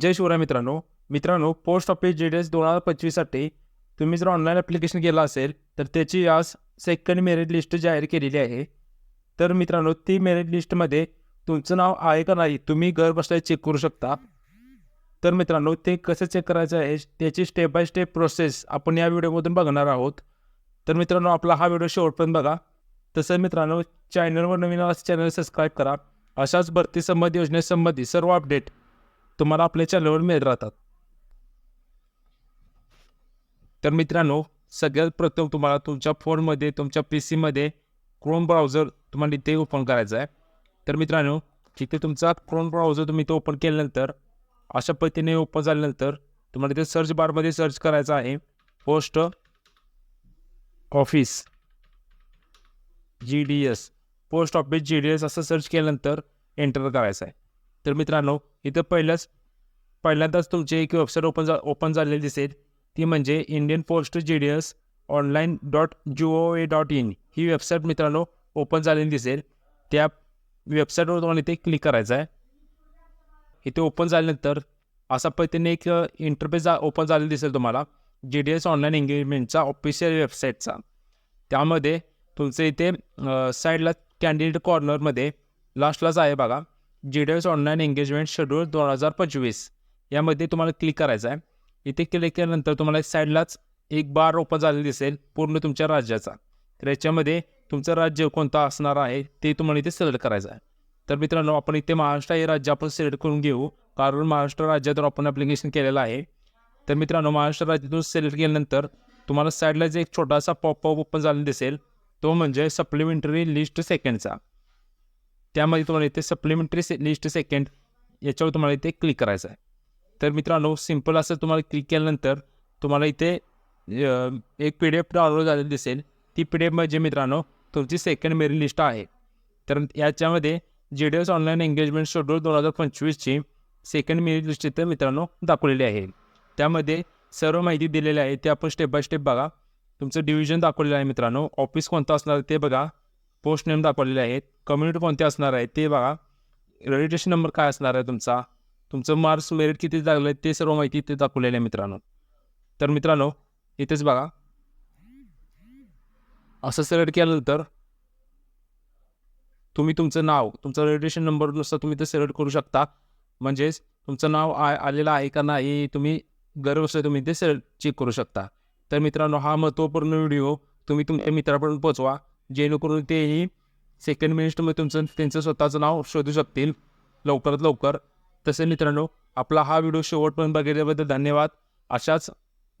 जय शिवराय मित्रांनो. मित्रांनो post office G D S दोन हजार पंचवीससाठी तुम्ही जर ऑनलाईन ॲप्लिकेशन केलं असेल तर त्याची आज सेकंड मेरिट लिस्ट जाहीर केलेली आहे. तर मित्रांनो ती मेरिट लिस्टमध्ये तुमचं नाव आहे का नाही तुम्ही घर बसल्या चेक करू शकता. तर मित्रांनो ते कसं चेक करायचं आहे त्याची स्टेप बाय स्टेप प्रोसेस आपण या व्हिडिओमधून बघणार आहोत. तर मित्रांनो आपला हा व्हिडिओ शेवटपर्यंत बघा. तसं मित्रांनो चॅनलवर नवीन चॅनल सबस्क्राईब करा. अशाच भरती संबंधी योजनेसंबंधी सर्व अपडेट तुम्हाला आपल्या चॅनलवर मिळत राहतात तर मित्रांनो सगळ्यात प्रथम तुम्हाला तुमच्या फोनमध्ये तुमच्या पी सीमध्ये क्रोम ब्राउझर तुम्हाला इथे ओपन करायचा आहे. तर मित्रांनो तिथे तुमचा क्रोम ब्राउझर तुम्ही इथे ओपन केल्यानंतर अशा पद्धतीने ओपन झाल्यानंतर तुम्हाला इथे सर्च बारमध्ये सर्च करायचं आहे. Post office G D S post office G D S असं सर्च केल्यानंतर एंटर करायचं आहे. तर मित्रांनो इथं पहिल्याच पहिल्यांदाच तुमची एक वेबसाईट ओपन झा ओपन झालेली दिसेल. ती म्हणजे Indian post G D S online dot G O A dot in he website मित्रांनो ओपन झालेली दिसेल. त्या वेबसाईटवर तुम्हाला इथे क्लिक करायचं आहे. इथे ओपन झाल्यानंतर असा पद्धतीने एक इंटरफेस ओपन झालेला दिसेल तुम्हाला. जी डी एस ऑनलाईन एंगेजमेंटचा ऑफिशियल वेबसाईटचा त्यामध्ये तुमचं इथे साईडला कॅन्डिडेट कॉर्नरमध्ये लास्टलाच आहे बघा. G D S online engagement schedule दोन हजार पंचवीस. यामध्ये तुम्हाला क्लिक करायचं आहे. इथे क्लिक केल्यानंतर तुम्हाला साईडलाच एक बार ओपन झालेला दिसेल पूर्ण तुमच्या राज्याचा. तर याच्यामध्ये तुमचं राज्य कोणतं असणार आहे ते तुम्हाला इथे सिलेक्ट करायचं आहे. तर मित्रांनो आपण इथे महाराष्ट्र हे राज्य आपण सिलेक्ट करून घेऊ कारण महाराष्ट्र राज्यातून आपण ॲप्लिकेशन केलेलं आहे. तर मित्रांनो महाराष्ट्र राज्यातून सिलेक्ट केल्यानंतर तुम्हाला साईडला जे एक छोटासा पॉपअप ओपन झालेला दिसेल. तो म्हणजे सप्लिमेंटरी लिस्ट सेकंडचा त्यामध्ये तुम्हाला इथे सप्लिमेंटरी से लिस्ट सेकंड याच्यावर तुम्हाला इथे क्लिक करायचं आहे. तर मित्रांनो सिंपल असं तुम्हाला क्लिक केल्यानंतर तुम्हाला इथे एक पी डी एफ डाउनलोड झालेली दिसेल. ती पी डी एफ म्हणजे मित्रांनो तुमची सेकंड मेरी लिस्ट आहे. तर याच्यामध्ये G D S online engagement schedule दोन हजार पंचवीसची सेकंड मेरी लिस्ट इथे मित्रांनो दाखवलेली आहे. त्यामध्ये सर्व माहिती दिलेली आहे ते आपण स्टेप बाय स्टेप बघा. तुमचं डिव्हिजन दाखवलेलं आहे मित्रांनो. ऑफिस कोणतं असणार ते बघा. पोस्ट नेम दाखवलेले आहेत. कम्युनिटी कोणते असणार आहे ते बघा. रजिस्ट्रेशन नंबर काय असणार आहे तुमचा? तुमचं मार्क्स मेरिट किती लागलं आहे ते सर्व माहिती इथे दाखवलेलं आहे मित्रांनो. तर मित्रांनो इथेच बघा. असं सिलेक्ट केल्यानंतर तुम्ही तुमचं नाव तुमचं रजिस्ट्रेशन नंबरनुसार तुम्ही ते सिलेक्ट करू शकता. म्हणजेच तुमचं नाव आ आलेलं आहे का नाही तुम्ही घर तुम्ही ते सिलेक्ट चेक करू शकता. तर मित्रांनो हा महत्त्वपूर्ण व्हिडिओ तुम्ही तुमच्या मित्रापर्यंत पोचवा जेणेकरून तेही सेकंड मिनिस्टमध्ये तुमचं त्यांचं स्वतःचं नाव शोधू शकतील. लवकरात लवकर. तसे मित्रांनो आपला हा व्हिडिओ शेवटपर्यंत बघितल्याबद्दल धन्यवाद. अशाच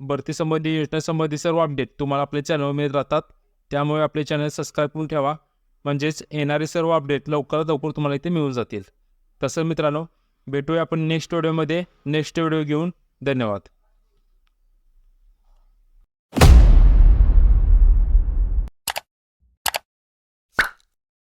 भरतीसंबंधी योजनेसंबंधी सर्व अपडेट तुम्हाला आपल्या चॅनलवर मिळत राहतात. त्यामुळे आपले चॅनल सबस्क्राईब करून ठेवा. म्हणजेच येणारे सर्व अपडेट लवकरात लवकर तुम्हाला इथे मिळून जातील. तसं मित्रांनो भेटूया आपण नेक्स्ट व्हिडिओमध्ये नेक्स्ट व्हिडिओ घेऊन. धन्यवाद.